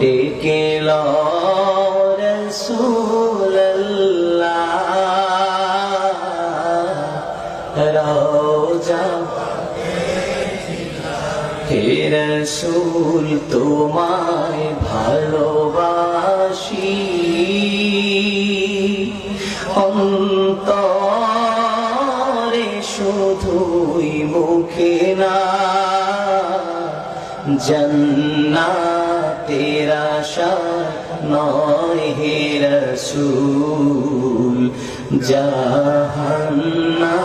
ডেকে রসুল তোমায় ভালোবাসি। অন্তরে শুধুই মুখে না জন্নাতের আশা নয় হে রসুল জাহান্না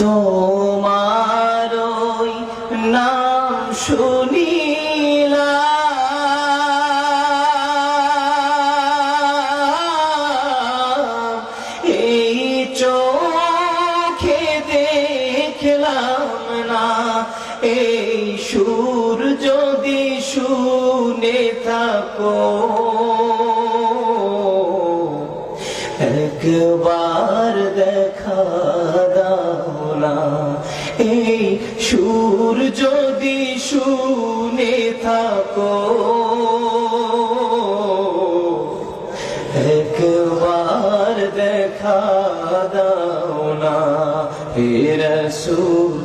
তোমার নাম শুনিলা এই চোখে এই সুর যদি শুনে থাকো। একবার দেখা দাও না। এই সুর যদি শুনে থাকো। একবার দেখা দাও না। হে রসুল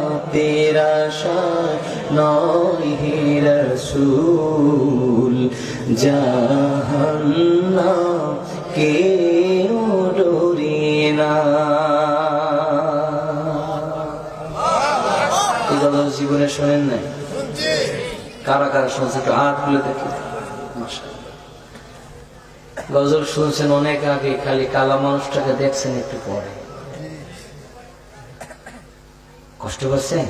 নয় রসুল জাহান্না কেউ জীবনে শোনেন নাই? কারা কারা শুনছে একটু হাত খুলে দেখি। গজল শুনছেন অনেক আগে, খালি কালা মানুষটাকে দেখছেন একটু পরে। কষ্ট করছেন